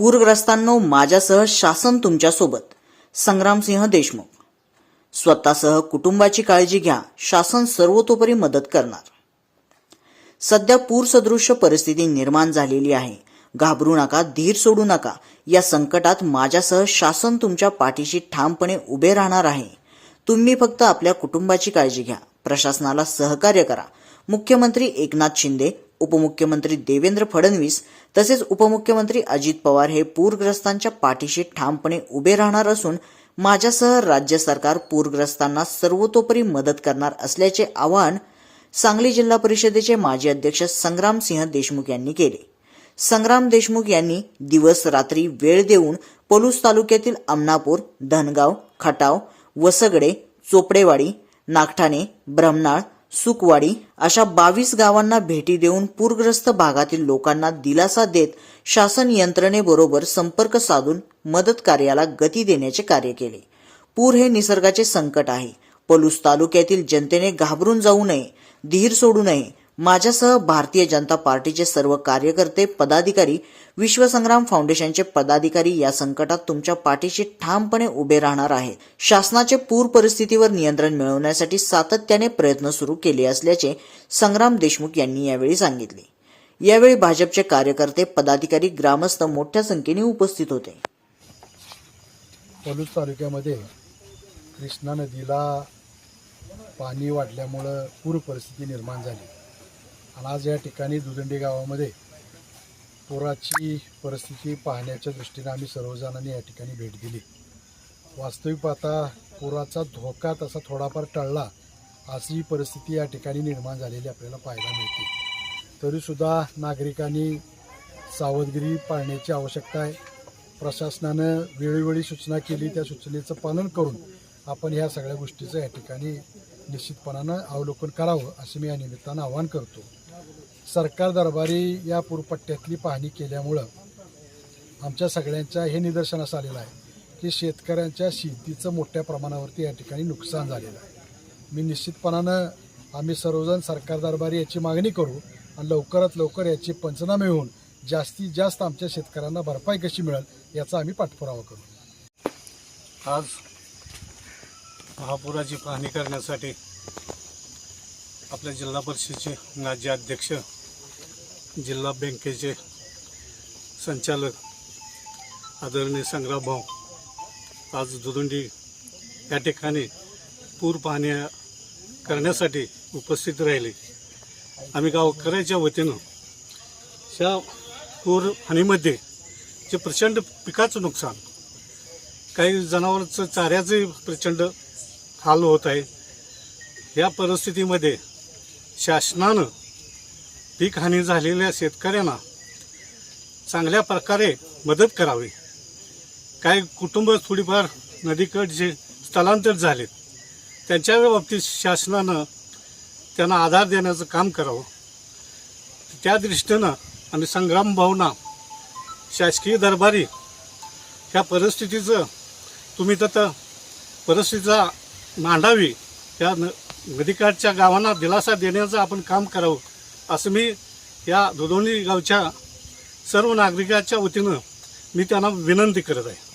पूरग्रस्तांनो माझ्यासह शासन तुमच्यासोबत संग्रामसिंह देशमुख. स्वतःसह कुटुंबाची काळजी घ्या. शासन सर्वतोपरी मदत करणार. सध्या पूरसदृश्य परिस्थिती निर्माण झालेली आहे. घाबरू नका धीर सोडू नका. या संकटात माझ्यासह शासन तुमच्या पाठीशी ठामपणे उभे राहणार आहे. तुम्ही फक्त आपल्या कुटुंबाची काळजी घ्या. प्रशासनाला सहकार्य करा. मुख्यमंत्री एकनाथ शिंदे उपमुख्यमंत्री देवेंद्र फडणवीस तसेच उपमुख्यमंत्री अजित पवार हे पूरग्रस्तांच्या पाठीशी ठामपणे उभे राहणार असून माझ्यासह राज्य सरकार पूरग्रस्तांना सर्वतोपरी मदत करणार असल्याचे आवाहन सांगली जिल्हा परिषदेचे माजी अध्यक्ष संग्रामसिंह देशमुख यांनी केले. संग्राम देशमुख यांनी दिवस रात्री वेळ देऊन पलूस तालुक्यातील अमनापूर धनगाव खटाव वसगडे चोपडेवाडी नागठाणे ब्रह्मनाळ सुकवाडी अशा बावीस गावांना भेटी देऊन पूरग्रस्त भागातील लोकांना दिलासा देत शासन यंत्रणेबरोबर संपर्क साधून मदत कार्याला गती देण्याचे कार्य केले. पूर हे निसर्गाचे संकट आहे. पलूस तालुक्यातील जनतेने घाबरून जाऊ नये धीर सोडू नये माझ्यासह भारतीय जनता पार्टीचे सर्व कार्यकर्ते पदाधिकारी विश्वसंग्राम फाउंडेशनचे पदाधिकारी या संकटात तुमच्या पाठीशी ठामपणे उभे राहणार आहेत शासनाचे पूर परिस्थितीवर नियंत्रण मिळवण्यासाठी सातत्याने प्रयत्न सुरू केले असल्याचे संग्राम देशमुख यांनी यावेळी सांगितले. यावेळी भाजपचे कार्यकर्ते पदाधिकारी ग्रामस्थ मोठ्या संख्येने उपस्थित होते. पलूस तालुक्यामध्ये कृष्णा नदीला पाणी वाढल्यामुळं पूर परिस्थिती निर्माण झाली. आणि आज या ठिकाणी दुदंडी गावामध्ये पुराची परिस्थिती पाहण्याच्या दृष्टीने आम्ही सर्वजणांनी या ठिकाणी भेट दिली. वास्तविक पाहता पुराचा धोका तसा थोडाफार टळला अशी परिस्थिती या ठिकाणी निर्माण झालेली आपल्याला पाहायला मिळते. तरीसुद्धा नागरिकांनी सावधगिरी पाळण्याची आवश्यकता आहे. प्रशासनानं वेळोवेळी सूचना केली त्या सूचनेचं पालन करून आपण ह्या सगळ्या गोष्टीचं या ठिकाणी निश्चितपणानं अवलोकन करावं असं मी या निमित्तानं आवाहन करतो. सरकार दरबारी या पूरपट्ट्यातली पाहणी केल्यामुळं आमच्या सगळ्यांच्या हे निदर्शनास आलेलं आहे की शेतकऱ्यांच्या शेतीचं मोठ्या प्रमाणावरती या ठिकाणी नुकसान झालेलं आहे. मी निश्चितपणानं आम्ही सर्वजण सरकार दरबारी याची मागणी करू आणि लवकरात लवकर याची पंचनामे होऊन जास्तीत जास्त आमच्या शेतकऱ्यांना भरपाई कशी मिळेल याचा आम्ही पाठपुरावा करू. आज महापुराची पाहणी करण्यासाठी आपल्या जिल्हा परिषदेचे राज्य अध्यक्ष जिल्हा बँकेचे संचालक आदरणीय संग्राम भाऊ आज दुदुंडी या ठिकाणी पूर पाहणी करण्यासाठी उपस्थित राहिले. आम्ही गावकऱ्याच्या वतीनं ह्या पूर हानीमध्ये जे प्रचंड पिकाचं नुकसान काही जनावरांचं चाऱ्याचंही प्रचंड हाल होत आहे. या परिस्थितीमध्ये शासनानं पीक हानी झालेल्या शेतकऱ्यांना चांगल्या प्रकारे मदत करावी. काही कुटुंब थोडीफार नदीकड जे स्थलांतर झालेत त्यांच्या बाबतीत शासनानं त्यांना आधार देण्याचं काम करावं. त्या दृष्टीनं आम्ही संग्राम भावना शासकीय दरबारी ह्या परिस्थितीचं तुम्ही तर परिस्थितीचा मांडावी या न नदीकाठच्या गावांना दिलासा देण्याचं आपण काम करावं असं मी या दुधोणी गावच्या सर्व नागरिकाच्या वतीनं मी त्यांना विनंती करत आहे.